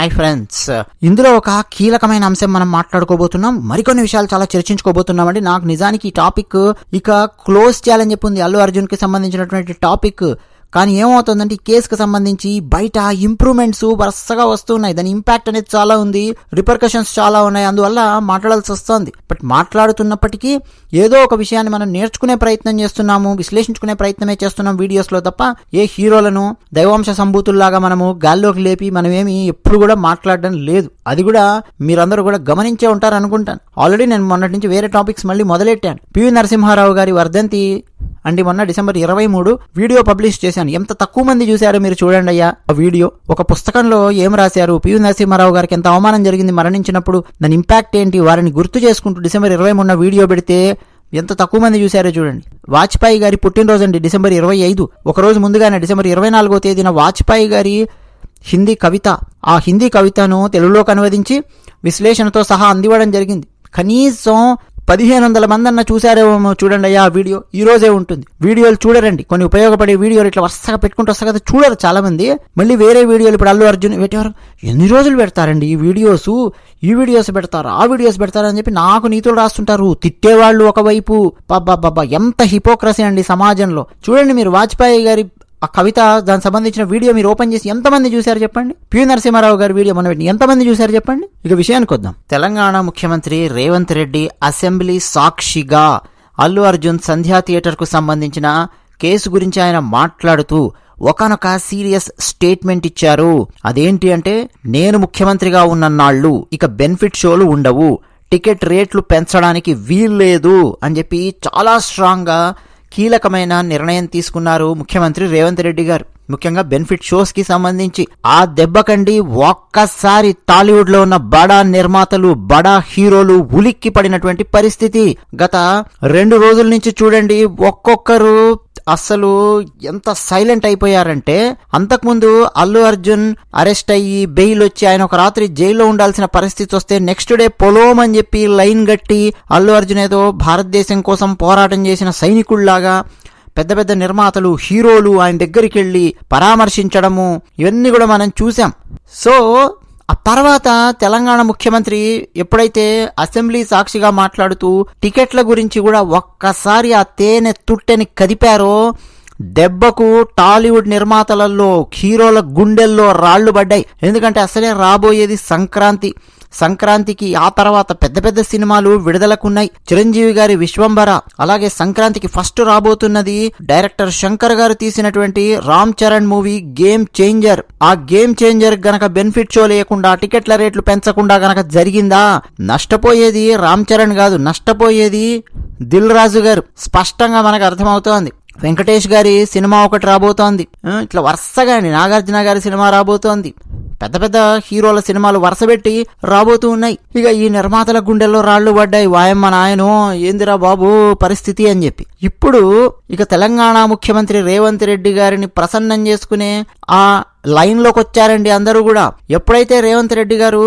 Hi friends. ఇందులో ఒక కీలకమైన అంశం మనం మాట్లాడుకోబోతున్నాం. మరికొన్ని విషయాలు చాలా చర్చించుకోబోతున్నామండి. నాకు నిజానికి ఈ టాపిక్ ఇక క్లోజ్ చేయాలని చెప్పింది అల్లు అర్జున్కి సంబంధించినటువంటి టాపిక్. కానీ ఏమవుతుందంటే ఈ కేసుకు సంబంధించి బయట ఇంప్రూవ్మెంట్స్ వరుసగా వస్తున్నాయి. దాని ఇంపాక్ట్ అనేది చాలా ఉంది. రిపర్కషన్స్ చాలా ఉన్నాయి. అందువల్ల మాట్లాడాల్సి వస్తుంది. బట్ మాట్లాడుతున్నప్పటికీ ఏదో ఒక విషయాన్ని మనం నేర్చుకునే ప్రయత్నం చేస్తున్నాము విశ్లేషించుకునే ప్రయత్నమే చేస్తున్నాం వీడియోస్లో తప్ప ఏ హీరోలను దైవాంశ సంభూతుల్లాగా మనము గాల్లోకి లేపి మనమేమి ఎప్పుడు కూడా మాట్లాడడం లేదు. అది కూడా మీరందరూ కూడా గమనించే ఉంటారు అనుకుంటాను ఆల్రెడీ నేను మొన్నటి నుంచి వేరే టాపిక్స్ మళ్ళీ మొదలెట్టాను. పివి నరసింహారావు గారి వర్ధంతి అండి మొన్న డిసెంబర్ ఇరవై మూడు వీడియో పబ్లిష్ చేశాను. ఎంత తక్కువ మంది చూశారో మీరు చూడండి అయ్యా. ఆ వీడియో ఒక పుస్తకంలో ఏం రాశారు? పివి నరసింహారావు గారికి ఎంత అవమానం జరిగింది మరణించినప్పుడు దాని ఇంపాక్ట్ ఏంటి వారిని గుర్తు చేసుకుంటూ డిసెంబర్ ఇరవై మూడున వీడియో పెడితే ఎంత తక్కువ మంది చూశారో చూడండి. వాజ్పేయి గారి పుట్టినరోజు అండి డిసెంబర్ ఇరవై ఐదు. ఒక రోజు ముందుగానే డిసెంబర్ ఇరవై నాలుగో తేదీన వాజ్పేయి గారి హిందీ కవిత ఆ హిందీ కవితను తెలుగులోకి అనువదించి విశ్లేషణతో సహా అందివ్వడం జరిగింది. కనీసం పదిహేను వందల మంది అన్న చూసారేమో చూడండి అయ్యా ఆ వీడియో. ఈ రోజే ఉంటుంది. వీడియోలు చూడరండి. కొన్ని ఉపయోగపడే వీడియోలు ఇట్లా వరుసగా పెట్టుకుంటూ వస్తా కదా చూడరు చాలా మంది మళ్ళీ వేరే వీడియోలు ఇప్పుడు అల్లు అర్జున్ పెట్టేవారు ఎన్ని రోజులు పెడతారండి ఈ వీడియోస్? ఈ వీడియోస్ పెడతారు? ఆ వీడియోస్ పెడతారని చెప్పి నాకు నీతులు రాస్తుంటారు. తిట్టేవాళ్ళు ఒకవైపు. బాబా ఎంత హిపోక్రసీ అండి సమాజంలో. చూడండి మీరు వాజ్పేయి గారి ఆ కవిత దానికి సంబంధించిన వీడియో మీరు ఓపెన్ చేసి ఎంతమంది చూశారు చెప్పండి? పి. నరసింహారావు గారి వీడియో మనం పెట్టి ఎంతమంది చూశారు చెప్పండి? ఇక విషయానికి వద్దాం. తెలంగాణ ముఖ్యమంత్రి రేవంత్ రెడ్డి అసెంబ్లీ సాక్షిగా అల్లు అర్జున్ సంధ్యా థియేటర్కు సంబంధించిన కేసు గురించి ఆయన మాట్లాడుతూ ఒకనొక సీరియస్ స్టేట్మెంట్ ఇచ్చారు. అదేంటి అంటే నేను ముఖ్యమంత్రిగా ఉన్న నాళ్ళు ఇక బెనిఫిట్ షోలు ఉండవు. టికెట్ రేట్లు పెంచడానికి వీల్లేదు అని చెప్పి చాలా స్ట్రాంగ్గా కీలకమైన నిర్ణయం తీసుకున్నారు ముఖ్యమంత్రి రేవంత్ రెడ్డి గారు. ముఖ్యంగా బెనిఫిట్ షోస్కి సంబంధించి ఆ దెబ్బకండి ఒక్కసారి టాలీవుడ్లో ఉన్న బడా నిర్మాతలు బడా హీరోలు ఉలిక్కి పడినటువంటి పరిస్థితి. గత రెండు రోజుల నుంచి చూడండి ఒక్కొక్కరు అస్సలు ఎంత సైలెంట్ అయిపోయారంటే అంతకుముందు అల్లు అర్జున్ అరెస్ట్ అయ్యి బెయిల్ వచ్చి ఆయన ఒక రాత్రి జైల్లో ఉండాల్సిన పరిస్థితి వస్తే నెక్స్ట్ డే పొలోమని అని చెప్పి లైన్ గట్టి అల్లు అర్జున్ ఏదో భారతదేశం కోసం పోరాటం చేసిన సైనికుల్లాగా పెద్ద పెద్ద నిర్మాతలు హీరోలు ఆయన దగ్గరికి వెళ్ళి పరామర్శించడము ఇవన్నీ కూడా మనం చూసాం సో ఆ తర్వాత తెలంగాణ ముఖ్యమంత్రి ఎప్పుడైతే అసెంబ్లీ సాక్షిగా మాట్లాడుతూ టికెట్ల గురించి కూడా ఒక్కసారి ఆ తేనె తుట్టెని కదిపారో దెబ్బకు టాలీవుడ్ నిర్మాతలలో హీరోల గుండెల్లో రాళ్ళు పడ్డాయి. ఎందుకంటే అసలే రాబోయేది సంక్రాంతి. సంక్రాంతికి ఆ తర్వాత పెద్ద పెద్ద సినిమాలు విడుదలకున్నాయి. చిరంజీవి గారి విశ్వంబర అలాగే సంక్రాంతికి ఫస్ట్ రాబోతున్నది డైరెక్టర్ శంకర్ గారు తీసినటువంటి Ram Charan movie game changer. ఆ గేమ్ చేంజర్ గనక బెనిఫిట్ షో లేకుండా టికెట్ల రేట్లు పెంచకుండా గనక జరిగిందా? నష్టపోయేది రామ్ చరణ్ కాదు నష్టపోయేది దిల్ రాజు గారు. స్పష్టంగా మనకు అర్థమవుతోంది. వెంకటేష్ గారి సినిమా ఒకటి రాబోతోంది. ఇట్లా వరుసగా నాగార్జున గారి సినిమా రాబోతోంది. పెద్ద పెద్ద హీరోల సినిమాలు వరుసపెట్టి రాబోతూ ఉన్నాయి. ఇక ఈ నిర్మాతల గుండెల్లో రాళ్ళు పడ్డాయి. వాయమ్మ నాయను ఏందిరా బాబు పరిస్థితి అని చెప్పి. ఇప్పుడు ఇక తెలంగాణ ముఖ్యమంత్రి రేవంత్ రెడ్డి గారిని ప్రసన్నం చేసుకునే ఆ లైన్లోకి వచ్చారండి అందరూ కూడా. ఎప్పుడైతే రేవంత్ రెడ్డి గారు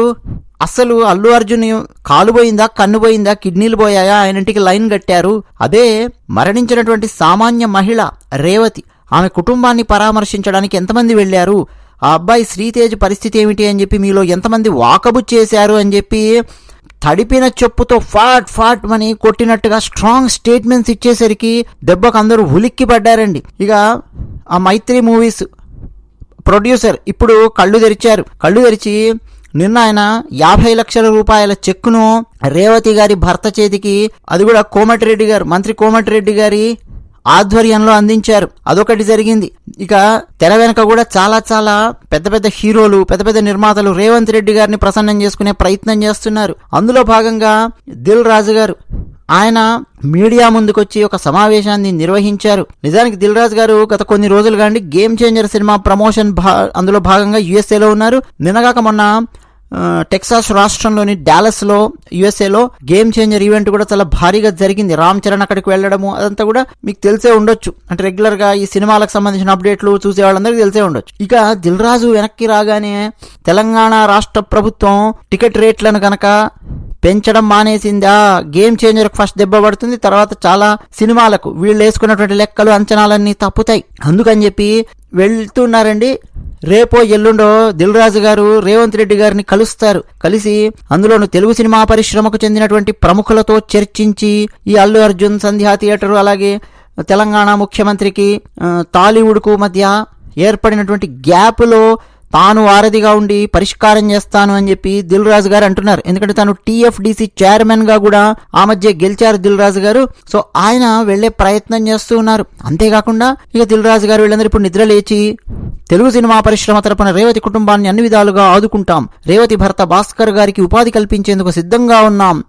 అసలు అల్లు అర్జున్ కాలు పోయిందా కన్ను పోయిందా కిడ్నీలు పోయాయా ఆయన ఇంటికి లైన్ కట్టారు. అదే మరణించినటువంటి సామాన్య మహిళ రేవతి. ఆమె కుటుంబాన్ని పరామర్శించడానికి ఎంతమంది వెళ్ళారు ఆ అబ్బాయి శ్రీతేజ్ పరిస్థితి ఏమిటి అని చెప్పి మీలో ఎంతమంది వాకబు చేశారు అని చెప్పి తడిపిన చెప్పుతో ఫాట్ ఫాట్ అని కొట్టినట్టుగా స్ట్రాంగ్ స్టేట్మెంట్స్ ఇచ్చేసరికి దెబ్బకు అందరూ ఉలిక్కి పడ్డారండి. ఇక ఆ మైత్రి మూవీస్ ప్రొడ్యూసర్ ఇప్పుడు కళ్ళు తెరిచారు. కళ్ళు తెరిచి నిన్న ఆయన యాభై లక్షల రూపాయల చెక్కును రేవతి గారి భర్త చేతికి అది కూడా కోమటిరెడ్డి గారు మంత్రి కోమటిరెడ్డి గారి ఆధ్వర్యంలో అందించారు. అదొకటి జరిగింది. ఇక తెర వెనక కూడా చాలా చాలా పెద్ద పెద్ద హీరోలు పెద్ద పెద్ద నిర్మాతలు రేవంత్ రెడ్డి గారిని ప్రసన్నం చేసుకునే ప్రయత్నం చేస్తున్నారు. అందులో భాగంగా దిల్ రాజు గారు ఆయన మీడియా ముందుకొచ్చి ఒక సమావేశాన్ని నిర్వహించారు. నిజానికి దిల్ రాజు గారు గత కొన్ని రోజులుగా అండి గేమ్ చేంజర్ సినిమా ప్రమోషన్ భా అందులో భాగంగా యుఎస్ఏలో ఉన్నారు. నిన్నగాక మొన్న టెక్సాస్ రాష్ట్రంలోని డాలస్లో యుఎస్ఏలో గేమ్ చేంజర్ ఈవెంట్ కూడా చాలా భారీగా జరిగింది. రామ్ చరణ్ అక్కడికి వెళ్ళడము అదంతా కూడా మీకు తెలిసే ఉండొచ్చు. అంటే రెగ్యులర్గా ఈ సినిమాలకు సంబంధించిన అప్డేట్లు చూసే వాళ్ళందరికీ తెలిసే ఉండొచ్చు. ఇక దిల్ రాజు వెనక్కి రాగానే తెలంగాణ రాష్ట్ర ప్రభుత్వం టికెట్ రేట్లను కనుక పెంచడం మానేసిందా? గేమ్ చేంజర్కు ఫస్ట్ దెబ్బ పడుతుంది తర్వాత చాలా సినిమాలకు వీళ్ళు వేసుకున్నటువంటి లెక్కలు అంచనాలన్నీ తప్పుతాయి. అందుకని చెప్పి వెళ్తున్నారండి. రేపో ఎల్లుండో దిల్ రాజు గారు రేవంత్ రెడ్డి గారిని కలుస్తారు. కలిసి అందులోను తెలుగు సినిమా పరిశ్రమకు చెందినటువంటి ప్రముఖులతో చర్చించి ఈ అల్లు అర్జున్ సంధ్యా థియేటర్ అలాగే తెలంగాణ ముఖ్యమంత్రికి టాలీవుడ్కు మధ్య ఏర్పడినటువంటి గ్యాప్లో తాను వారధిగా ఉండి పరిష్కారం చేస్తాను అని చెప్పి దిల్ రాజు గారు అంటున్నారు. ఎందుకంటే తాను టీఎఫ్డిసి చైర్మన్గా కూడా ఆ మధ్య గెలిచారు దిల్ రాజు గారు. సో ఆయన వెళ్ళే ప్రయత్నం చేస్తూ ఉన్నారు. అంతేకాకుండా ఇక దిల్ రాజు గారు వీళ్ళందరూ ఇప్పుడు నిద్ర లేచి తెలుగు సినిమా పరిశ్రమ తరపున రేవతి కుటుంబాన్ని అన్ని విధాలుగా ఆదుకుంటాం. రేవతి భర్త భాస్కర్ గారికి ఉపాధి కల్పించేందుకు సిద్ధంగా ఉన్నాం.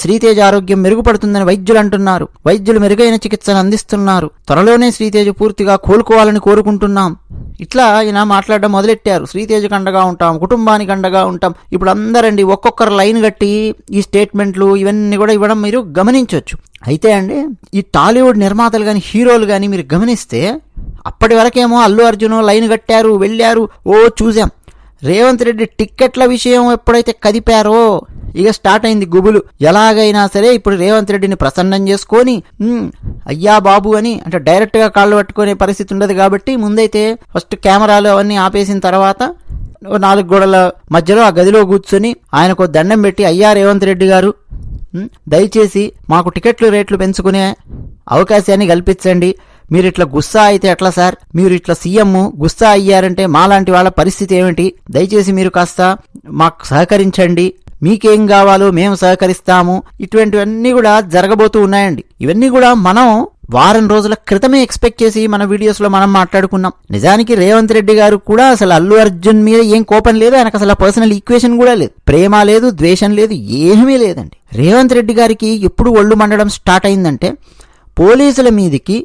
శ్రీతేజ ఆరోగ్యం మెరుగుపడుతుందని వైద్యులు అంటున్నారు. వైద్యులు మెరుగైన చికిత్సను అందిస్తున్నారు. త్వరలోనే శ్రీతేజ పూర్తిగా కోలుకోవాలని కోరుకుంటున్నాం. ఇట్లా ఈయన మాట్లాడడం మొదలెట్టారు. శ్రీతేజకు అండగా ఉంటాం కుటుంబానికి అండగా ఉంటాం. ఇప్పుడు అందరండి ఒక్కొక్కరు లైన్ కట్టి ఈ స్టేట్మెంట్లు ఇవన్నీ కూడా ఇవ్వడం మీరు గమనించవచ్చు అయితే అండి ఈ టాలీవుడ్ నిర్మాతలు కానీ హీరోలు కానీ మీరు గమనిస్తే అప్పటి వరకేమో అల్లు అర్జున్ లైన్ కట్టారు వెళ్ళారు ఓ చూసాం. రేవంత్ రెడ్డి టిక్కెట్ల విషయం ఎప్పుడైతే కదిపారో ఇక స్టార్ట్ అయింది గుబులు. ఎలాగైనా సరే ఇప్పుడు రేవంత్ రెడ్డిని ప్రసన్నం చేసుకొని అయ్యా బాబు అని అంటే డైరెక్ట్గా కాళ్ళు పట్టుకునే పరిస్థితి ఉండదు కాబట్టి ముందైతే ఫస్ట్ కెమెరాలు అవన్నీ ఆపేసిన తర్వాత నాలుగు గోడల మధ్యలో ఆ గదిలో కూర్చొని ఆయనకు దండం పెట్టి అయ్యా రేవంత్ రెడ్డి గారు దయచేసి మాకు టికెట్లు రేట్లు పెంచుకునే అవకాశాన్ని కల్పించండి. మీరు ఇట్లా గుస్సా అయితే ఎట్లా సార్? మీరు ఇట్లా సీఎం గుస్సా అయ్యారంటే మాలాంటి వాళ్ళ పరిస్థితి ఏమిటి? దయచేసి మీరు కాస్త మాకు సహకరించండి. మీకేం కావాలో మేము సహకరిస్తాము. ఇటువంటివన్నీ కూడా జరగబోతూ ఉన్నాయండి. ఇవన్నీ కూడా మనం వారం రోజుల క్రితమే ఎక్స్పెక్ట్ చేసి మన వీడియోస్లో మనం మాట్లాడుకున్నాం. నిజానికి రేవంత్ రెడ్డి గారు కూడా అసలు అల్లు అర్జున్ మీద ఏం కోపం లేదు ఆయనకు అసలు పర్సనల్ ఈక్వేషన్ కూడా లేదు. ప్రేమ లేదు ద్వేషం లేదు ఏమీ లేదండి. రేవంత్ రెడ్డి గారికి ఎప్పుడు ఒళ్ళు మండడం స్టార్ట్ అయిందంటే పోలీసుల మీదికి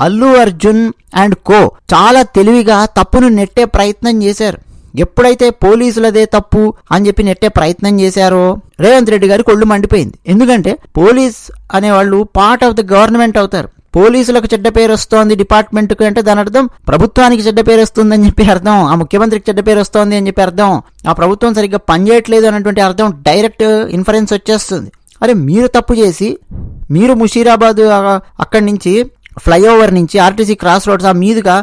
అల్లు అర్జున్ అండ్ కో చాలా తెలివిగా తప్పును నెట్టే ప్రయత్నం చేశారు. ఎప్పుడైతే పోలీసులదే తప్పు అని చెప్పి నెట్టే ప్రయత్నం చేశారో రేవంత్ రెడ్డి గారికి ఒళ్ళు మండిపోయింది. ఎందుకంటే పోలీస్ అనేవాళ్ళు పార్ట్ ఆఫ్ ద గవర్నమెంట్ అవుతారు. పోలీసులకు చెడ్డ పేరు వస్తోంది డిపార్ట్మెంట్కి అంటే దాని అర్థం ప్రభుత్వానికి చెడ్డ పేరు వస్తుందని చెప్పి అర్థం ఆ ముఖ్యమంత్రికి చెడ్డ పేరు వస్తోంది అని చెప్పి అర్థం ఆ ప్రభుత్వం సరిగ్గా పనిచేయట్లేదు అన్నటువంటి అర్థం డైరెక్ట్ ఇన్ఫరెన్స్ వచ్చేస్తుంది. అరే మీరు తప్పు చేసి మీరు ముషీరాబాద్ అక్కడి నుంచి ఫ్లైఓవర్ నుంచి ఆర్టీసీ క్రాస్ రోడ్స్ ఆ మీదుగా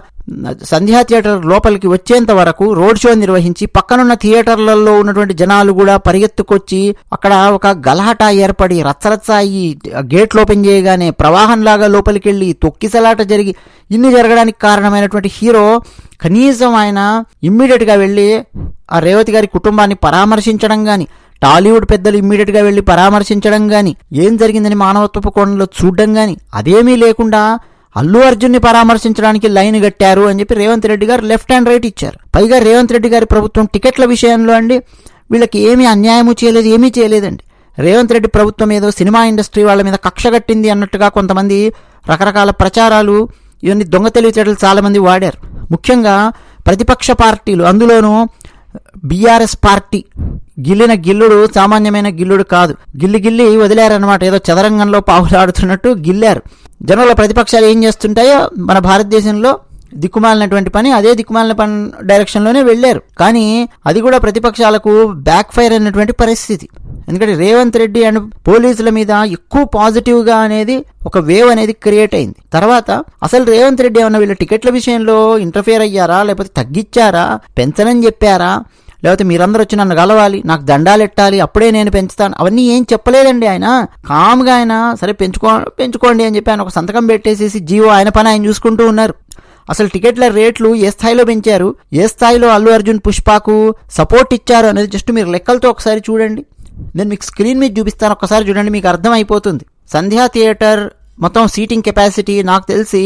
సంధ్యా థియేటర్ లోపలికి వచ్చేంత వరకు రోడ్ షో నిర్వహించి పక్కనున్న థియేటర్లలో ఉన్నటువంటి జనాలు కూడా పరిగెత్తుకొచ్చి అక్కడ ఒక గలహట ఏర్పడి రచ్చరచ్చ అయ్యి గేట్లు ఓపెన్ చేయగానే ప్రవాహంలాగా లోపలికి వెళ్ళి తొక్కిసలాట జరిగి ఇన్ని జరగడానికి కారణమైనటువంటి హీరో కనీసం ఆయన ఇమ్మీడియట్గా వెళ్ళి ఆ రేవతి గారి కుటుంబాన్ని పరామర్శించడం కానీ టాలీవుడ్ పెద్దలు ఇమ్మీడియట్గా పరామర్శించడం గాని ఏం జరిగిందని మానవత్వపు కోణంలో చూడడం గాని అదేమీ లేకుండా అల్లు అర్జున్ని పరామర్శించడానికి లైన్ కట్టారు అని చెప్పి రేవంత్ రెడ్డి గారు లెఫ్ట్ అండ్ రైట్ ఇచ్చారు. పైగా రేవంత్ రెడ్డి గారి ప్రభుత్వం టికెట్ల విషయంలో అండి వీళ్ళకి ఏమీ అన్యాయము చేయలేదు ఏమీ చేయలేదండి. రేవంత్ రెడ్డి ప్రభుత్వం ఏదో సినిమా ఇండస్ట్రీ వాళ్ళ మీద కక్ష కట్టింది అన్నట్టుగా కొంతమంది రకరకాల ప్రచారాలు ఇవన్నీ దొంగ తెలివితేటలు చాలామంది వాడారు. ముఖ్యంగా ప్రతిపక్ష పార్టీలు అందులోనూ బీఆర్ఎస్ పార్టీ గిల్లిన గిల్లుడు సామాన్యమైన గిల్లుడు కాదు. గిల్లి గిల్లి వదిలేరన్నమాట. ఏదో చదరంగంలో పావులాడుతున్నట్టు గిల్లారు. జనరల్ ప్రతిపక్షాలు ఏం చేస్తుంటాయో మన భారతదేశంలో దిక్కుమాలినటువంటి పని అదే దిక్కుమాలిన పని డైరెక్షన్లోనే వెళ్ళారు. కానీ అది కూడా ప్రతిపక్షాలకు బ్యాక్ ఫైర్ అయినటువంటి పరిస్థితి. ఎందుకంటే రేవంత్ రెడ్డి అండ్ పోలీసుల మీద ఎక్కువ పాజిటివ్గా అనేది ఒక వేవ్ అనేది క్రియేట్ అయింది. తర్వాత అసలు రేవంత్ రెడ్డి ఏమన్నా వీళ్ళ టికెట్ల విషయంలో ఇంటర్ఫియర్ అయ్యారా? లేకపోతే తగ్గించారా? పెంచనని చెప్పారా? లేకపోతే మీరందరూ వచ్చి నన్ను కలవాలి నాకు దండాలు ఎట్టాలి అప్పుడే నేను పెంచుతాను. అవన్నీ ఏం చెప్పలేదండి ఆయన. కామ్గా ఆయన సరే పెంచుకో పెంచుకోండి అని చెప్పి ఆయన ఒక సంతకం పెట్టేసేసి జీవో ఆయన పని ఆయన చూసుకుంటూ ఉన్నారు. అసలు టికెట్ల రేట్లు ఏ స్థాయిలో పెంచారు? ఏ స్థాయిలో అల్లు అర్జున్ పుష్పకు సపోర్ట్ ఇచ్చారు అనేది జస్ట్ మీరు లెక్కలతో ఒకసారి చూడండి. నేను మీకు స్క్రీన్ మీద చూపిస్తాను ఒకసారి చూడండి మీకు అర్థమైపోతుంది. సంధ్యా థియేటర్ మొత్తం సీటింగ్ కెపాసిటీ నాకు తెలిసి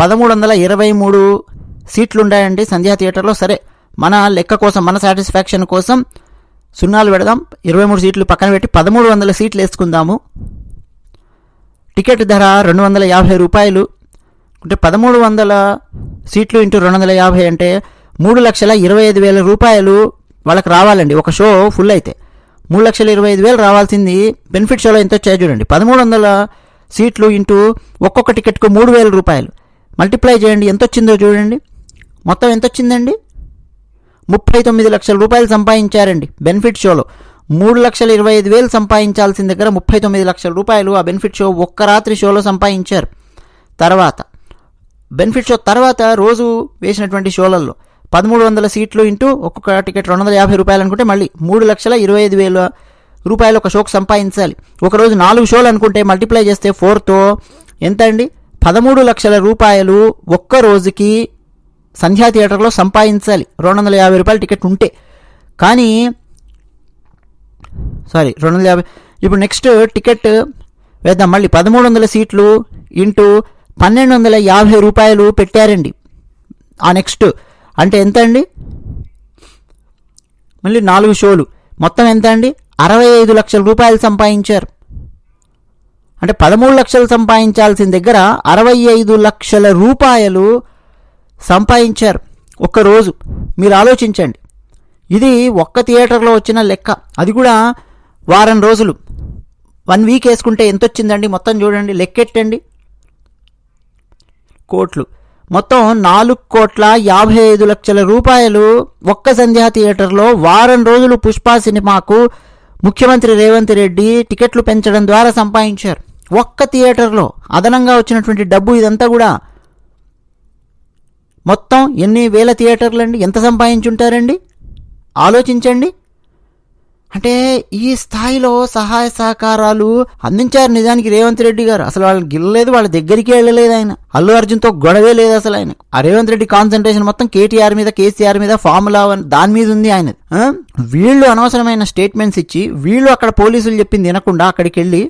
పదమూడు వందల ఇరవై మూడు సీట్లు ఉన్నాయండి సంధ్యా థియేటర్లో. సరే మన లెక్క కోసం మన సాటిస్ఫాక్షన్ కోసం సున్నాలు పెడదాం. ఇరవై మూడు సీట్లు పక్కన పెట్టి పదమూడు వందల సీట్లు వేసుకుందాము. టికెట్ ధర రెండు వందల యాభై రూపాయలు. అంటే పదమూడు వందల సీట్లు ఇంటూ రెండు వందల యాభై అంటే మూడు లక్షల ఇరవై ఐదు వేల రూపాయలు వాళ్ళకి రావాలండి. ఒక షో ఫుల్ అయితే. మూడు లక్షల ఇరవై ఐదు వేలు రావాల్సింది బెనిఫిట్ షోలో ఎంత వచ్చాయో చూడండి. పదమూడు వందల సీట్లు ఇంటూ ఒక్కొక్క టికెట్కు మూడు వేల రూపాయలు. మల్టిప్లై చేయండి. ఎంత వచ్చిందో చూడండి. మొత్తం ఎంత వచ్చిందండి? ముప్పై తొమ్మిది లక్షల రూపాయలు సంపాదించారండి. బెనిఫిట్ షోలో మూడు లక్షల ఇరవై ఐదు వేలు సంపాదించాల్సిన దగ్గర ముప్పై తొమ్మిది లక్షల రూపాయలు ఆ బెనిఫిట్ షో ఒక్క రాత్రి షోలో సంపాదించారు. తర్వాత బెనిఫిట్ షో తర్వాత రోజు వేసినటువంటి షోలలో పదమూడు వందల సీట్లు ఇంటూ ఒక్కొక్క టికెట్ రెండు వందల యాభై రూపాయలు అనుకుంటే మళ్ళీ మూడు లక్షల ఇరవై ఐదు వేల రూపాయలు ఒక షోకు సంపాదించాలి. ఒకరోజు నాలుగు షోలు అనుకుంటే మల్టిప్లై చేస్తే ఫోర్తో ఎంత అండి? పదమూడు లక్షల రూపాయలు ఒక్క రోజుకి సంధ్యా థియేటర్లో సంపాదించాలి. రెండు వందల యాభై రూపాయల టికెట్ ఉంటే. కానీ సారీ రెండు వందల యాభై ఇప్పుడు నెక్స్ట్ టికెట్ వేద్దాం. మళ్ళీ పదమూడు వందల సీట్లు ఇంటూ పన్నెండు వందల యాభై రూపాయలు పెట్టారండి. ఆ నెక్స్ట్ అంటే ఎంత అండి? మళ్ళీ నాలుగు షోలు. మొత్తం ఎంత అండి? అరవై ఐదు లక్షల రూపాయలు సంపాదించారు. అంటే పదమూడు లక్షలు సంపాదించాల్సిన దగ్గర అరవై ఐదు లక్షల రూపాయలు సంపాదించారు. ఒక్కరోజు మీరు ఆలోచించండి. ఇది ఒక్క థియేటర్లో వచ్చిన లెక్క. అది కూడా వారం రోజులు. వన్ వీక్ వేసుకుంటే ఎంత వచ్చిందండి మొత్తం చూడండి. లెక్కెట్టండి. కోట్లు. మొత్తం నాలుగు కోట్ల యాభై ఐదు లక్షల రూపాయలు ఒక్క సంధ్యా థియేటర్లో వారం రోజులు పుష్ప సినిమాకు ముఖ్యమంత్రి రేవంత్ రెడ్డి టికెట్లు పెంచడం ద్వారా సంపాదించారు. ఒక్క థియేటర్లో అదనంగా వచ్చినటువంటి డబ్బు ఇదంతా కూడా మొత్తం ఎన్ని వేల థియేటర్లండి? ఎంత సంపాదించుంటారండి? ఆలోచించండి. అంటే ఈ స్థాయిలో సహాయ సహకారాలు అందించారు నిజానికి రేవంత్ రెడ్డి గారు. అసలు వాళ్ళని గిల్లలేదు వాళ్ళ దగ్గరికి వెళ్ళలేదు ఆయన. అల్లు అర్జున్తో గొడవే లేదు అసలు ఆయన ఆ రేవంత్ రెడ్డి కాన్సన్ట్రేషన్ మొత్తం కేటీఆర్ మీద కేసీఆర్ మీద ఫార్ములా దాని మీద ఉంది ఆయన వీళ్ళు అనవసరమైన స్టేట్మెంట్స్ ఇచ్చి వీళ్ళు అక్కడ పోలీసులు చెప్పింది వినకుండా అక్కడికి వెళ్ళి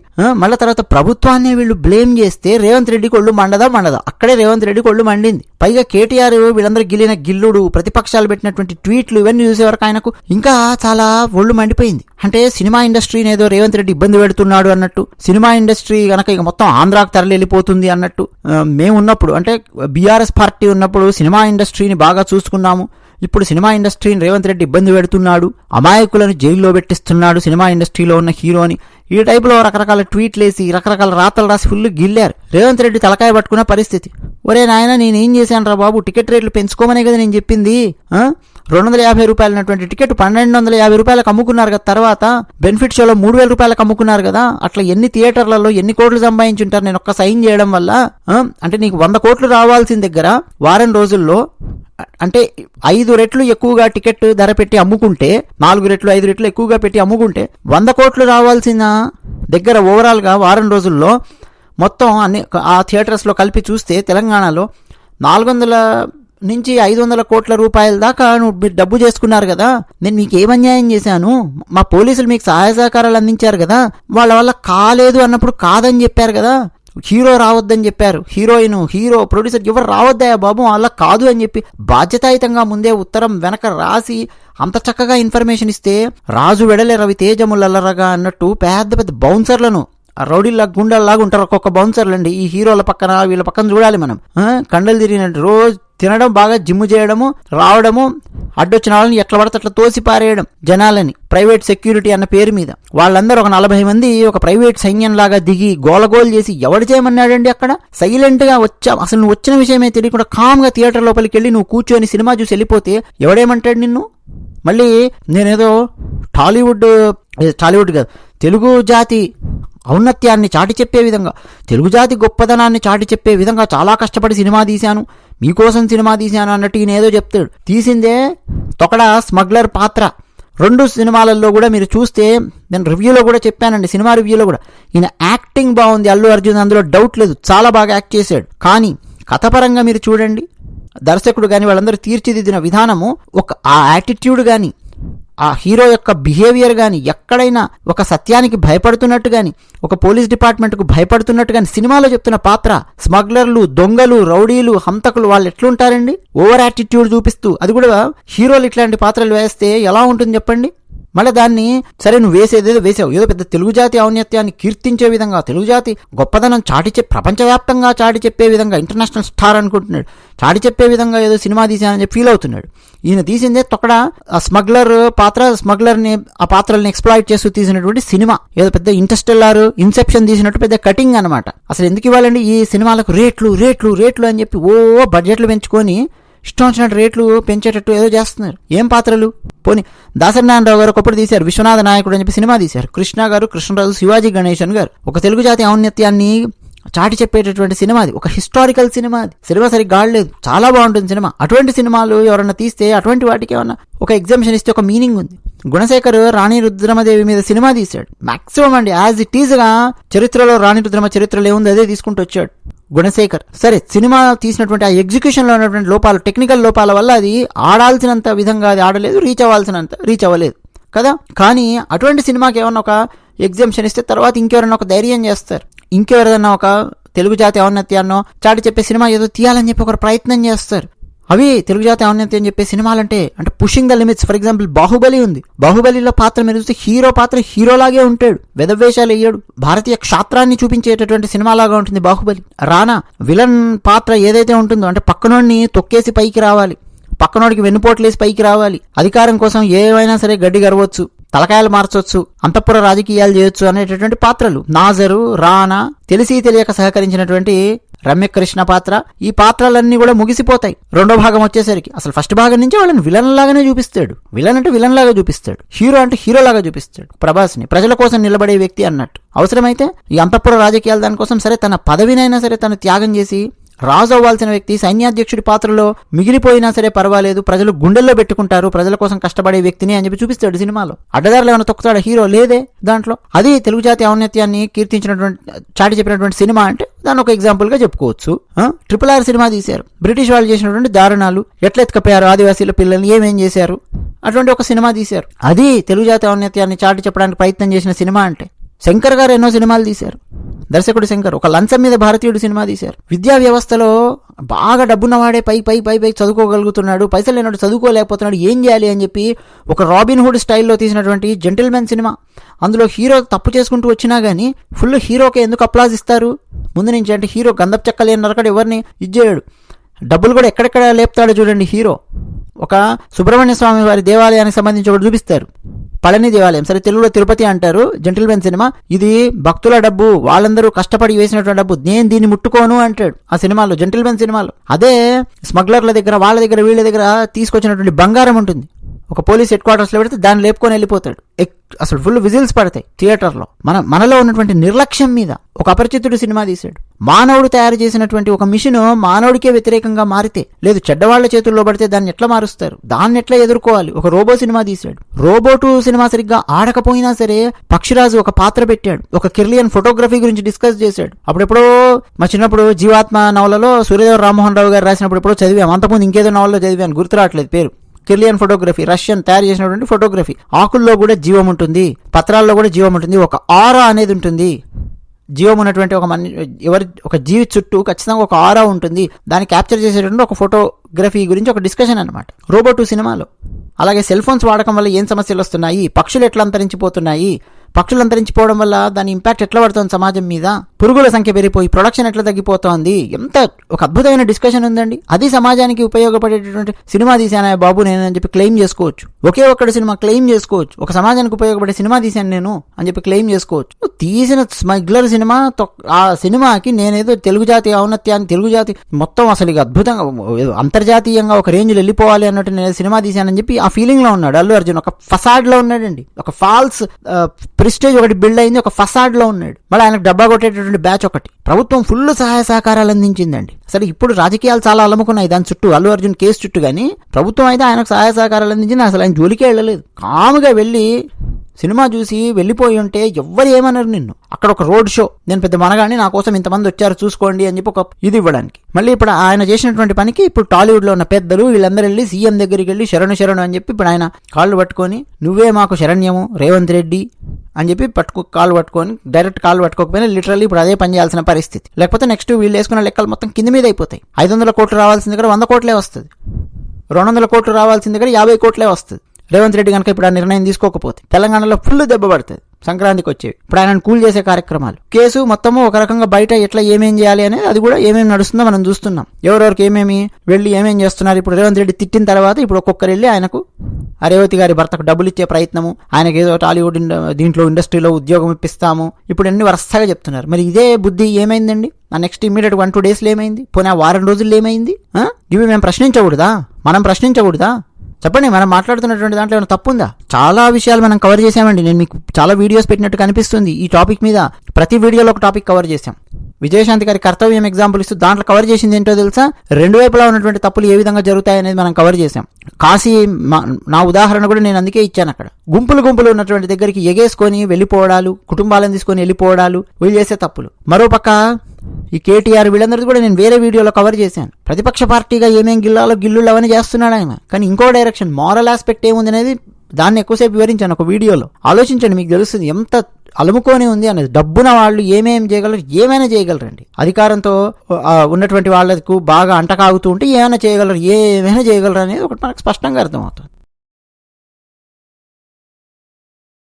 మళ్ళీ తర్వాత ప్రభుత్వాన్ని వీళ్ళు బ్లేమ్ చేస్తే రేవంత్ రెడ్డి కొళ్ళు మండదా మండదా? అక్కడే రేవంత్ రెడ్డి కొళ్ళు మండింది. పైగా కేటీఆర్ వీళ్ళందరూ గిల్లిన గిల్లుడు ప్రతిపక్షాలు పెట్టినటువంటి ట్వీట్లు ఇవన్నీ చూసే వరకు ఆయనకు ఇంకా చాలా ఒళ్ళు మండిపోయింది. అంటే సినిమా ఇండస్ట్రీని ఏదో రేవంత్ రెడ్డి ఇబ్బంది పెడుతున్నాడు అన్నట్టు సినిమా ఇండస్ట్రీ కనుక ఇక మొత్తం ఆంధ్రాకు తరలి వెళ్ళిపోతుంది అన్నట్టు మేము ఉన్నప్పుడు అంటే బీఆర్ఎస్ పార్టీ ఉన్నప్పుడు సినిమా ఇండస్ట్రీని బాగా చూసుకున్నాము. ఇప్పుడు సినిమా ఇండస్ట్రీని రేవంత్ రెడ్డి ఇబ్బంది పెడుతున్నాడు అమాయకులను జైల్లో పెట్టిస్తున్నాడు సినిమా ఇండస్ట్రీలో ఉన్న హీరోని ఈ టైపులో రకరకాల ట్వీట్లు వేసి రకరకాల రాతలు రాసి ఫుల్ గిల్లారు. రేవంత్ రెడ్డి తలకాయ పట్టుకున్న పరిస్థితి. ఒరే నాయన నేనేం చేశాను రా బాబు? టికెట్ రేట్లు పెంచుకోమనే కదా నేను చెప్పింది ఆ? రెండు వందల యాభై రూపాయలైనటువంటి టికెట్ పన్నెండు వందల యాభై రూపాయలకు అమ్ముకున్నారు కదా తర్వాత బెనిఫిట్ షోలో మూడు వేల రూపాయలకు అమ్ముకున్నారు కదా అట్లా ఎన్ని థియేటర్లలో ఎన్ని కోట్లు సంపాదించుంటారు నేను ఒక్క సైన్ చేయడం వల్ల అంటే నీకు వంద కోట్లు రావాల్సిన దగ్గర వారం రోజుల్లో అంటే ఐదు రెట్లు ఎక్కువగా టికెట్ ధర పెట్టి అమ్ముకుంటే నాలుగు రెట్లు ఐదు రెట్లు ఎక్కువగా పెట్టి అమ్ముకుంటే వంద కోట్లు రావాల్సిన దగ్గర ఓవరాల్గా వారం రోజుల్లో మొత్తం అన్ని ఆ థియేటర్స్లో కలిపి చూస్తే తెలంగాణలో నాలుగు వందల నుంచి ఐదు వందల కోట్ల రూపాయల దాకా నువ్వు మీరు డబ్బు చేసుకున్నారు కదా నేను మీకు ఏం అన్యాయం చేశాను? మా పోలీసులు మీకు సహాయ సహకారాలు అందించారు కదా వాళ్ళ వల్ల కాలేదు అన్నప్పుడు కాదని చెప్పారు కదా హీరో రావద్దని చెప్పారు. హీరోయిన్ హీరో ప్రొడ్యూసర్ ఎవరు రావద్దాయా బాబు అలా కాదు అని చెప్పి బాధ్యతాయుతంగా ముందే ఉత్తరం వెనక రాసి అంత చక్కగా ఇన్ఫర్మేషన్ ఇస్తే రాజు వెడలే రవి తేజములల్లరగా అన్నట్టు పెద్ద పెద్ద బౌన్సర్లను ఆ రౌడీలా గుండెల్లాగా ఉంటారు ఒక్కొక్క బౌన్సర్లు అండి ఈ హీరోల పక్కన వీళ్ళ పక్కన చూడాలి మనం. కండలు తిరిగినట్టు రోజు తినడం బాగా జిమ్ చేయడము రావడము అడ్డొచ్చిన వాళ్ళని ఎట్లా పడితే అట్లా తోసి పారేయడం జనాలని. ప్రైవేట్ సెక్యూరిటీ అన్న పేరు మీద. వాళ్ళందరూ ఒక నలభై మంది ఒక ప్రైవేట్ సైన్యంలాగా దిగి గోలగోలు చేసి ఎవడు చేయమన్నాడండి అక్కడ? సైలెంట్గా వచ్చా. అసలు నువ్వు వచ్చిన విషయమే తెలియకుండా కామ్గా థియేటర్ లోపలికి వెళ్ళి నువ్వు కూర్చొని సినిమా చూసి వెళ్ళిపోతే ఎవడేమంటాడు నిన్ను? మళ్ళీ నేనేదో టాలీవుడ్ టాలీవుడ్ కాదు తెలుగు జాతి ఔన్నత్యాన్ని చాటి చెప్పే విధంగా తెలుగు జాతి గొప్పదనాన్ని చాటి చెప్పే విధంగా చాలా కష్టపడి సినిమా తీశాను. మీకోసం సినిమా తీశాను అన్నట్టు ఈయన ఏదో చెప్తాడు. తీసిందే తొకడ స్మగ్లర్ పాత్ర. రెండు సినిమాలలో కూడా మీరు చూస్తే నేను రివ్యూలో కూడా చెప్పానండి సినిమా రివ్యూలో కూడా. ఈయన యాక్టింగ్ బాగుంది అల్లు అర్జున్ అందులో డౌట్ లేదు చాలా బాగా యాక్ట్ చేశాడు. కానీ కథపరంగా మీరు చూడండి దర్శకుడు కానీ వాళ్ళందరూ తీర్చిదిద్దిన విధానము ఒక ఆ యాటిట్యూడ్ కానీ ఆ హీరో యొక్క బిహేవియర్ కానీ ఎక్కడైనా ఒక సత్యానికి భయపడుతున్నట్టు కానీ ఒక పోలీస్ డిపార్ట్మెంట్కు భయపడుతున్నట్టు కానీ సినిమాలో చెప్తున్న పాత్ర స్మగ్లర్లు దొంగలు రౌడీలు హంతకులు వాళ్ళు ఎట్లుంటారండి? ఓవర్ యాటిట్యూడ్ చూపిస్తూ అది కూడా హీరోలు ఇట్లాంటి పాత్రలు వేస్తే ఎలా ఉంటుంది చెప్పండి? మళ్ళీ దాన్ని సరే నువ్వు వేసేదేదో వేసావు. ఏదో పెద్ద తెలుగు జాతి ఔన్నత్యాన్ని కీర్తించే విధంగా తెలుగు జాతి గొప్పదనం చాటి చెప్ ప్రపంచవ్యాప్తంగా చాటి చెప్పే విధంగా ఇంటర్నేషనల్ స్టార్ అనుకుంటున్నాడు. చాటి చెప్పే విధంగా ఏదో సినిమా తీశానని చెప్పి ఫీల్ అవుతున్నాడు. ఈయన తీసిందే తొక్కడ ఆ స్మగ్లర్ పాత్ర స్మగ్లర్ని ఆ పాత్రల్ని ఎక్స్ప్లాయిట్ చేస్తూ తీసినటువంటి సినిమా. ఏదో పెద్ద ఇంటర్స్టెల్లార్ ఇన్సెప్షన్ తీసినట్టు పెద్ద కటింగ్ అనమాట అసలు ఎందుకు ఇవ్వాలండి ఈ సినిమాలకు రేట్లు రేట్లు రేట్లు అని చెప్పి ఓ బడ్జెట్లు పెంచుకొని ఇష్టం వచ్చినట్టు రేట్లు పెంచేటట్టు ఏదో చేస్తున్నారు. ఏం పాత్రలు? పోనీ దాసరినారాయణరావు గారు ఒకప్పుడు తీశారు విశ్వనాథ నాయకుడు అని చెప్పి సినిమా తీశారు. కృష్ణ గారు కృష్ణరాజు శివాజీ గణేశన్ గారు. ఒక తెలుగు జాతి ఔన్నత్యాన్ని చాటి చెప్పేటటువంటి సినిమా అది. ఒక హిస్టారికల్ సినిమా అది. సినిమా సరిగ్గా ఆడలేదు. చాలా బాగుంటుంది సినిమా. అటువంటి సినిమాలు ఎవరన్నా తీస్తే అటువంటి వాటికి ఏమన్నా ఒక ఎగ్జామిషన్ ఇస్తే ఒక మీనింగ్ ఉంది. గుణశేఖర్ రాణి రుద్రమదేవి మీద సినిమా తీశాడు. మాక్సిమం అండి యాజ్ ఇట్ ఈజ్గా చరిత్రలో రాణి రుద్రమ చరిత్రలో ఏముంది? అదే తీసుకుంటూ వచ్చాడు గుణశేఖర్. సరే సినిమా తీసినటువంటి ఆ ఎగ్జిక్యూషన్లో ఉన్నటువంటి లోపాలు టెక్నికల్ లోపాల వల్ల అది ఆడాల్సినంత విధంగా అది ఆడలేదు రీచ్ అవ్వాల్సినంత రీచ్ అవ్వలేదు. కదా? కానీ అటువంటి సినిమాకి ఏమన్నా ఒక ఎగ్జామ్షన్ ఇస్తే తర్వాత ఇంకెవరైనా ఒక ధైర్యం చేస్తారు. ఇంకెవరిదన్నా ఒక తెలుగు జాతి ఔన్నత్యాన్నో చాటి చెప్పే సినిమా ఏదో తీయాలని చెప్పి ఒక ప్రయత్నం చేస్తారు. అవి తెలుగు జాతి ఔన్నత్యం అని చెప్పే సినిమాలంటే అంటే pushing the limits for example Baahubali ఉంది. బాహుబలిలో పాత్ర మీరు చూస్తే హీరో పాత్ర హీరోలాగే ఉంటాడు. వెదవేషాలు వేయడు. భారతీయ క్షాత్రాన్ని చూపించేటటువంటి సినిమాలాగా ఉంటుంది బాహుబలి. రానా విలన్ పాత్ర ఏదైతే ఉంటుందో అంటే పక్కనోడిని తొక్కేసి పైకి రావాలి. పక్కనోడికి వెన్నుపోట్లేసి పైకి రావాలి. అధికారం కోసం ఏమైనా సరే గడ్డి గరవచ్చు. తలకాయలు మార్చొచ్చు అంతఃపుర రాజకీయాలు చేయొచ్చు అనేటటువంటి పాత్రలు. నాజరు రానా తెలిసి తెలియక సహకరించినటువంటి రమ్యకృష్ణ పాత్ర. ఈ పాత్రలన్నీ కూడా ముగిసిపోతాయి. రెండో భాగం వచ్చేసరికి. అసలు ఫస్ట్ భాగం నుంచి వాళ్ళని విలన్ లాగానే చూపిస్తాడు. విలన్ అంటే విలన్ లాగా చూపిస్తాడు. హీరో అంటే హీరో లాగా చూపిస్తాడు. ప్రభాస్ని ప్రజల కోసం నిలబడే వ్యక్తి అన్నట్టు. అవసరమైతే ఈ అంతఃపుర రాజకీయాల దానికోసం సరే తన పదవినైనా సరే తను త్యాగం చేసి రాజు అవ్వాల్సిన వ్యక్తి సైన్యాధ్యక్షుడి పాత్రలో మిగిలిపోయినా సరే పర్వాలేదు ప్రజలు గుండెల్లో పెట్టుకుంటారు ప్రజల కోసం కష్టపడే వ్యక్తిని అని చెప్పి చూపిస్తాడు సినిమాలో. అడ్డదారులు ఏమైనా తొక్కుతాడు హీరో? లేదే దాంట్లో. అది తెలుగు జాతి ఔన్నత్యాన్ని కీర్తించినటువంటి చాటి చెప్పినటువంటి సినిమా అంటే దాన్ని ఒక ఎగ్జాంపుల్గా చెప్పుకోవచ్చు ట్రిపుల్ ఆర్ సినిమా తీశారు. బ్రిటిష్ వాళ్ళు చేసినటువంటి దారుణాలు ఎట్లా ఎత్తుకపోయారు ఆదివాసీల పిల్లల్ని ఏమేం చేశారు? అటువంటి ఒక సినిమా తీశారు. అది తెలుగు జాతి ఔన్నత్యాన్ని చాటి చెప్పడానికి ప్రయత్నం చేసిన సినిమా అంటే శంకర్ గారు ఎన్నో సినిమాలు తీశారు. దర్శకుడు శంకర్ ఒక లంచం మీద భారతీయుడు సినిమా తీశారు. విద్యా వ్యవస్థలో బాగా డబ్బున్నవాడే పై పై పై పై చదువుకోగలుగుతున్నాడు పైసలు లేనాడు చదువుకోలేకపోతున్నాడు ఏం చేయాలి అని చెప్పి ఒక రాబిన్ హుడ్ స్టైల్లో తీసినటువంటి జెంటిల్మెన్ సినిమా. అందులో హీరో తప్పు చేసుకుంటూ వచ్చినా కానీ ఫుల్ హీరోకి ఎందుకు అప్లాజ్ ఇస్తారు? ముందు నుంచి అంటే హీరో గంధపు చెక్కలేని నరకడు ఎవరిని ఇచ్చేయడు. డబ్బులు కూడా ఎక్కడెక్కడ లేపుతాడో చూడండి హీరో. ఒక సుబ్రహ్మణ్య స్వామి వారి దేవాలయానికి సంబంధించి ఒకటి చూపిస్తారు. పళని దేవాలయం. సరే తెలుగులో తిరుపతి అంటారు జెంటిల్మెన్ సినిమా ఇది భక్తుల డబ్బు వాళ్ళందరూ కష్టపడి వేసినటువంటి డబ్బు. నేను దీన్ని ముట్టుకోను అంటాడు ఆ సినిమాలో జెంటిల్మెన్ సినిమాలో అదే స్మగ్లర్ల దగ్గర వాళ్ళ దగ్గర వీళ్ళ దగ్గర తీసుకొచ్చినటువంటి బంగారం ఉంటుంది. ఒక పోలీస్ హెడ్ క్వార్టర్స్లో పెడితే దాన్ని లేపుకొని వెళ్ళిపోతాడు. ఎక్- అసలు ఫుల్ విజిల్స్ పడతాయి థియేటర్లో మన మనలో ఉన్నటువంటి నిర్లక్ష్యం మీద ఒక అపరిచితుడు సినిమా తీశాడు. మానవుడు తయారు చేసినటువంటి ఒక మిషన్ మానవుడికే వ్యతిరేకంగా మారితే లేదు చెడ్డవాళ్ళ చేతుల్లో పడితే దాన్ని ఎట్లా మారుస్తారు? దాన్ని ఎట్లా ఎదుర్కోవాలి? ఒక రోబో సినిమా తీశాడు. రోబోటు సినిమా సరిగ్గా ఆడకపోయినా సరే పక్షిరాజు ఒక పాత్ర పెట్టాడు. ఒక కిర్లియన్ ఫోటోగ్రఫీ గురించి డిస్కస్ చేశాడు. అప్పుడెప్పుడో మా చిన్నప్పుడు జీవాత్మ నవలలో సూర్యదేవ రామ్మోహన్ రావు గారు రాసినప్పుడు ఎప్పుడో చదివాం. అంతకుముందు ఇంకేదో నవలలో చదివాను. గుర్తు రావట్లేదు పేరు. కిర్లియన్ ఫోటోగ్రఫీ రష్యన్ తయారు చేసినటువంటి ఫోటోగ్రఫీ. ఆకుల్లో కూడా జీవం ఉంటుంది పత్రాల్లో కూడా జీవం ఉంటుంది ఒక ఆరా అనేది ఉంటుంది. జీవం ఉన్నటువంటి ఒక మని ఎవరి ఒక జీవి చుట్టూ ఖచ్చితంగా ఒక ఆరా ఉంటుంది. దాన్ని క్యాప్చర్ చేసేటువంటి ఒక ఫోటోగ్రఫీ గురించి ఒక డిస్కషన్ అనమాట రోబో టూ సినిమాలో. అలాగే సెల్ ఫోన్స్ వాడకం వల్ల ఏం సమస్యలు వస్తున్నాయి? పక్షులు ఎట్లా అంతరించిపోతున్నాయి? పక్షులు అంతరించిపోవడం వల్ల దాని ఇంపాక్ట్ ఎట్లా పడుతుంది సమాజం మీద? పురుగుల సంఖ్య పెరిగిపోయి ప్రొడక్షన్ ఎట్లా తగ్గిపోతోంది? ఎంత ఒక అద్భుతమైన డిస్కషన్ ఉందండి. అది సమాజానికి ఉపయోగపడేటటువంటి సినిమా తీశాను బాబు నేను అని చెప్పి క్లెయిమ్ చేసుకోవచ్చు. ఒకే ఒక్కటి సినిమా క్లెయిమ్ చేసుకోవచ్చు. ఒక సమాజానికి ఉపయోగపడే సినిమా తీశాను నేను అని చెప్పి క్లెయిమ్ చేసుకోవచ్చు. తీసిన స్మగ్లర్ సినిమా తొక్- ఆ సినిమాకి నేనేదో తెలుగు జాతి ఔన్నత్యాన్ని తెలుగు జాతి మొత్తం అసలు ఇక అద్భుతంగా అంతర్జాతీయంగా ఒక రేంజ్లో వెళ్ళిపోవాలి అన్నట్టు నేను సినిమా తీశానని చెప్పి ఆ ఫీలింగ్లో ఉన్నాడు. అల్లు అర్జున్ ఒక ఫసాడ్లో ఉన్నాడండి. ఒక ఫాల్స్ ప్రిస్టేజ్ ఒకటి బిల్డ్ అయింది ఒక ఫసాడ్లో ఉన్నాడు. మళ్ళీ ఆయనకు డబ్బా కొట్టేటటువంటి బ్యాచ్ ఒకటి. ప్రభుత్వం ఫుల్ సహాయ సహకారాలు అందించిందండి. సరే ఇప్పుడు రాజకీయాలు చాలా అలముకున్నాయి. దాని చుట్టూ అల్లు అర్జున్ కేసు చుట్టూ కానీ ప్రభుత్వం అయితే ఆయనకు సహాయ సహకారాలు అందించింది అసలు ఆయన జోలికే వెళ్ళలేదు. కాముగా వెళ్ళి సినిమా చూసి వెళ్ళిపోయి ఉంటే ఎవ్వరు ఏమన్నారు నిన్ను. అక్కడ ఒక రోడ్ షో. నేను పెద్ద మనగాని నా కోసం ఇంతమంది వచ్చారు చూసుకోండి అని చెప్పి ఒక ఇది ఇవ్వడానికి. మళ్ళీ ఇప్పుడు ఆయన చేసినటువంటి పనికి ఇప్పుడు టాలీవుడ్లో ఉన్న పెద్దలు వీళ్ళందరూ వెళ్ళి సీఎం దగ్గరికి వెళ్ళి శరణు శరణు అని చెప్పి ఇప్పుడు ఆయన కాళ్ళు పట్టుకొని నువ్వే మాకు శరణ్యము రేవంత్ రెడ్డి అని చెప్పి పట్టుకు కాళ్ళు పట్టుకొని డైరెక్ట్ కాలు పట్టుకోకపోయినా లిటరల్లీ ఇప్పుడు అదే పని చేయాల్సిన పరిస్థితి. లేకపోతే నెక్స్ట్ వీళ్ళు వేసుకున్న లెక్కలు మొత్తం కింద మీద అయిపోతాయి. ఐదు వందల కోట్లు రావాల్సిన దగ్గర వంద కోట్లే వస్తుంది. రెండు వందల కోట్లు రావాల్సిన దగ్గర యాభై కోట్లే వస్తుంది. రేవంత్ రెడ్డి కనుక ఇప్పుడు ఆ నిర్ణయం తీసుకోకపోతే తెలంగాణలో ఫుల్ దెబ్బ పడుతుంది సంక్రాంతికి వచ్చేవి. ఇప్పుడు ఆయన కూల్ చేసే కార్యక్రమాలు. కేసు మొత్తము ఒక రకంగా బయట ఎట్లా ఏమేం చేయాలి అనేది అది కూడా ఏమేమి నడుస్తుందో మనం చూస్తున్నాం. ఎవరెవరికి ఏమేమి వెళ్ళి ఏమేం చేస్తున్నారు ఇప్పుడు రేవంత్ రెడ్డి తిట్టిన తర్వాత ఇప్పుడు ఒక్కొక్కరు వెళ్ళి ఆయనకు ఆ రేవతి గారి భర్తకు డబ్బులు ఇచ్చే ప్రయత్నము ఆయనకి ఏదో టాలీవుడ్ దీంట్లో ఇండస్ట్రీలో ఉద్యోగం ఇప్పిస్తాము. ఇప్పుడు అన్ని వరసగా చెప్తున్నారు. మరి ఇదే బుద్ధి ఏమైందండి? ఆ నెక్స్ట్ ఇమీడియట్ వన్ టూ డేస్లో ఏమైంది? పోనీ ఆ వారం రోజుల్లో ఏమైంది? ఇవి మేము ప్రశ్నించకూడదా? మనం ప్రశ్నించకూడదా? చెప్పండి మనం మాట్లాడుతున్నటువంటి దాంట్లో ఏమైనా తప్పు ఉందా చాలా విషయాలు మనం కవర్ చేసామండి నేను మీకు చాలా వీడియోస్ పెట్టినట్టు కనిపిస్తుంది ఈ టాపిక్ మీద. ప్రతి వీడియోలో ఒక టాపిక్ కవర్ చేసాం విజయశాంతి గారి కర్తవ్యం ఎగ్జాంపుల్ ఇస్తూ దాంట్లో కవర్ చేసింది ఏంటో తెలుసా? రెండు వైపులా ఉన్నటువంటి తప్పులు ఏ విధంగా జరుగుతాయి అనేది మనం కవర్ చేసాం కాశీ నా ఉదాహరణ కూడా నేను అందుకే ఇచ్చాను అక్కడ. గుంపులు గుంపులు ఉన్నటువంటి దగ్గరికి ఎగేసుకొని వెళ్ళిపోవడాలు కుటుంబాలను తీసుకొని వెళ్ళిపోవడాలు వీళ్ళు చేసే తప్పులు. మరోపక్క ఈ కేటీఆర్ వీళ్ళందరిది కూడా నేను వేరే వీడియోలో కవర్ చేశాను. ప్రతిపక్ష పార్టీగా ఏమేం గిల్లాలో గిల్లులు అవన్నీ చేస్తున్నాడు ఆయన. కానీ ఇంకో డైరెక్షన్ మారల్ ఆస్పెక్ట్ ఏముంది అనేది దాన్ని ఎక్కువసేపు వివరించాను ఒక వీడియోలో. ఆలోచించండి మీకు తెలుస్తుంది ఎంత అలుముకొని ఉంది అనేది డబ్బున వాళ్ళు ఏమేమి చేయగలరు ఏమైనా చేయగలరండి. అధికారంతో ఉన్నటువంటి వాళ్ళకు బాగా అంటకాగుతూ ఉంటే ఏమైనా చేయగలరు ఏమైనా చేయగలరు అనేది ఒకటి మనకు స్పష్టంగా అర్థమవుతుంది.